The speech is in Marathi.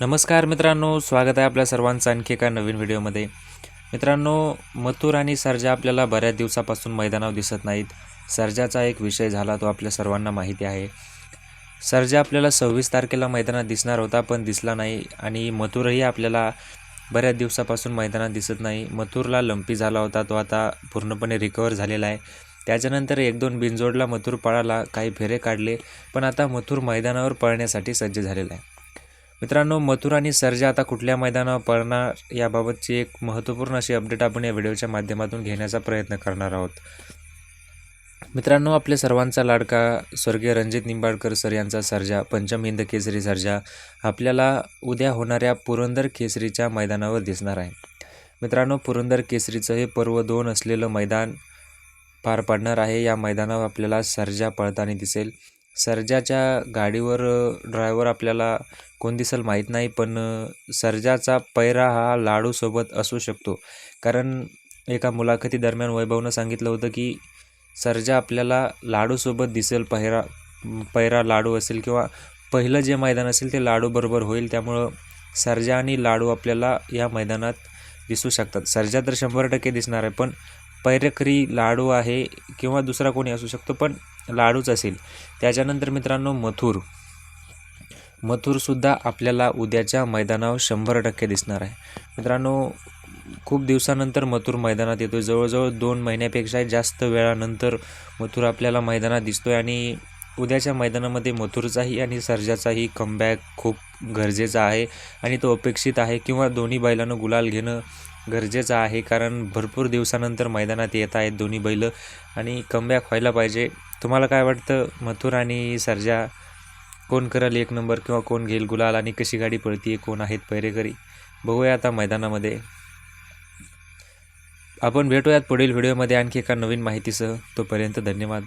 नमस्कार मित्रांनो स्वागत आहे आपल्या सर्वांचं आणखी एका नवीन व्हिडिओमध्ये. मित्रांनो मथुर आणि सर्जा आपल्याला बऱ्याच दिवसापासून मैदानावर दिसत नाहीत. सर्जाचा एक विषय झाला तो आपल्या सर्वांना माहिती आहे. सर्जा आपल्याला सव्वीस तारखेला मैदानात दिसणार होता पण दिसला नाही आणि मथुरही आपल्याला बऱ्याच दिवसापासून मैदानात दिसत नाही. मथुरला लंपी झाला होता तो आता पूर्णपणे रिकवर झालेला आहे. त्याच्यानंतर एक दोन बिनजोडला मथुर पळाला काही फेरे काढले पण आता मथुर मैदानावर पळण्यासाठी सज्ज झालेला आहे. मित्रांनो मथुर आणि सर्जा आता कुठल्या मैदानावर पळणार याबाबतची एक महत्त्वपूर्ण अशी अपडेट आपण या व्हिडिओच्या माध्यमातून घेण्याचा प्रयत्न करणार आहोत. मित्रांनो आपल्या सर्वांचा लाडका स्वर्गीय रणजित निंबाळकर सर यांचा सर्जा पंचम हिंद केसरी सर्जा आपल्याला उद्या होणाऱ्या पुरंदर केसरीच्या मैदानावर दिसणार आहे. मित्रांनो पुरंदर केसरीचं हे पर्व दोन असलेलं मैदान पार पडणार आहे. या मैदानावर आपल्याला सर्जा पळताना दिसेल. सर्जाच्या गाडीवर ड्रायव्हर आपल्याला कोण दिसेल माहीत नाही पण सर्जाचा पैरा हा लाडूसोबत असू शकतो. कारण एका मुलाखतीदरम्यान वैभवनं सांगितलं होतं की सर्जा आपल्याला लाडूसोबत दिसेल पहिरा पैरा लाडू असेल किंवा पहिलं जे मैदान असेल ते लाडूबरोबर होईल त्यामुळं सर्जा आणि लाडू आपल्याला या मैदानात दिसू शकतात. सर्जा तर शंभर टक्के दिसणार आहे पण पैरकरी लाडू आहे किंवा दुसरा कोणी असू शकतो पण लाडूच असेल. त्याच्यानंतर मित्रांनो मथुर. मथुरसुद्धा आपल्याला उद्याच्या मैदानावर शंभर टक्के दिसणार आहे. मित्रांनो खूप दिवसानंतर मथुर मैदानात येतो जवळजवळ दोन महिन्यापेक्षा जास्त वेळानंतर मथुर आपल्याला मैदानात दिसतोय आणि उद्याच्या मैदानामध्ये मथुरचाही आणि सर्जाचाही कमबॅक खूप गरजेचा आहे आणि तो अपेक्षित आहे किंवा दोन्ही बैलांना गुलाल घेणं गरजेचं आहे कारण भरपूर दिवसानंतर मैदानात येत आहेत दोन्ही बैलं आणि कमबॅक व्हायला पाहिजे. तुम्हाला काय वाटतं? मथुर आणि सर्जा कोण करेल एक नंबर किंवा कोण घेईल गुलाल आणि कशी गाडी पळतीये कोण आहेत पैरेकरी? बघूया आता मैदानामध्ये. आपण भेटूयात पुढील व्हिडिओमध्ये आणखी एका नवीन माहितीसह. तोपर्यंत धन्यवाद.